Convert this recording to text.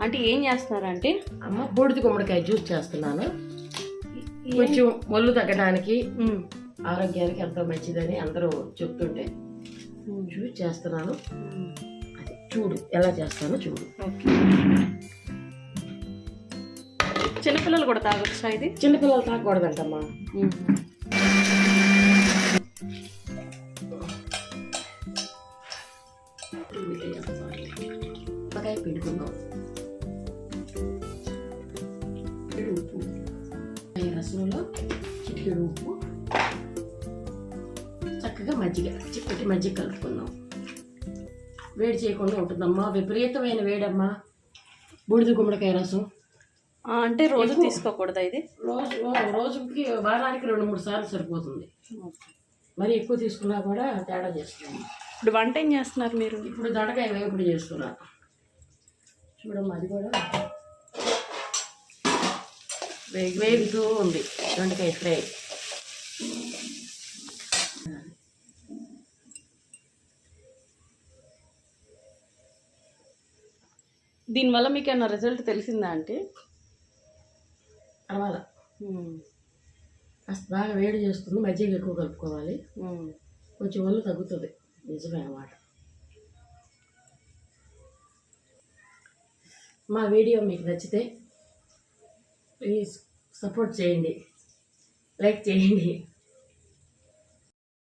అంటే ఏం చేస్తున్నారంటే? అమ్మ బూడిద గుమ్మడికాయ జ్యూస్ చేస్తున్నాను. కొంచెం మొల్లు తగ్గడానికి ఆరోగ్యానికి ఎంతో మంచిదని అందరూ చెప్తుంటే జ్యూస్ చేస్తున్నాను. చూడు ఎలా చేస్తానో చూడు. చిన్నపిల్లలు కూడా తాగొచ్చా ఇది? చిన్నపిల్లలు తాగకూడదంటమ్మా. నిమ్మకాయ పిండుకుందాం చిటికెడు ఉప్పు. ఈ రసంలో చిటికెడు ఉప్పు. చక్కగా మజ్జిగ చిక్కటి మజ్జిగ కలుపుకుందాం. వేడి చేయకుండా ఉంటుందమ్మా. విపరీతమైన వేడమ్మా. బూడిద గుమ్మడికాయ రసం. అంటే రోజు. తీసుకోకూడదా ఇది? రోజు రోజుకి వారానికి రెండు మూడు సార్లు సరిపోతుంది. మరి ఎక్కువ తీసుకున్నా కూడా తేడా చేస్తుంది. ఇప్పుడు వంట ఏం చేస్తున్నారు మీరు? ఇప్పుడు దొండకాయ వేపుడు చేస్తున్నా. చూడమ్మా అది కూడా వేగి వేగుతూ ఉంది. దొండకాయ ఫ్రై. దీనివల్ల మీకు ఏమైనా రిజల్ట్ తెలిసిందా అంటే? అలా కాస్త బాగా వేడి చేస్తుంది మజ్జిగ ఎక్కువ కలుపుకోవాలి. కొంచెం ఒళ్ళు తగ్గుతుంది నిజమే అన్నమాట. మా వీడియో మీకు నచ్చితే ప్లీజ్ సపోర్ట్ చేయండి లైక్ చేయండి.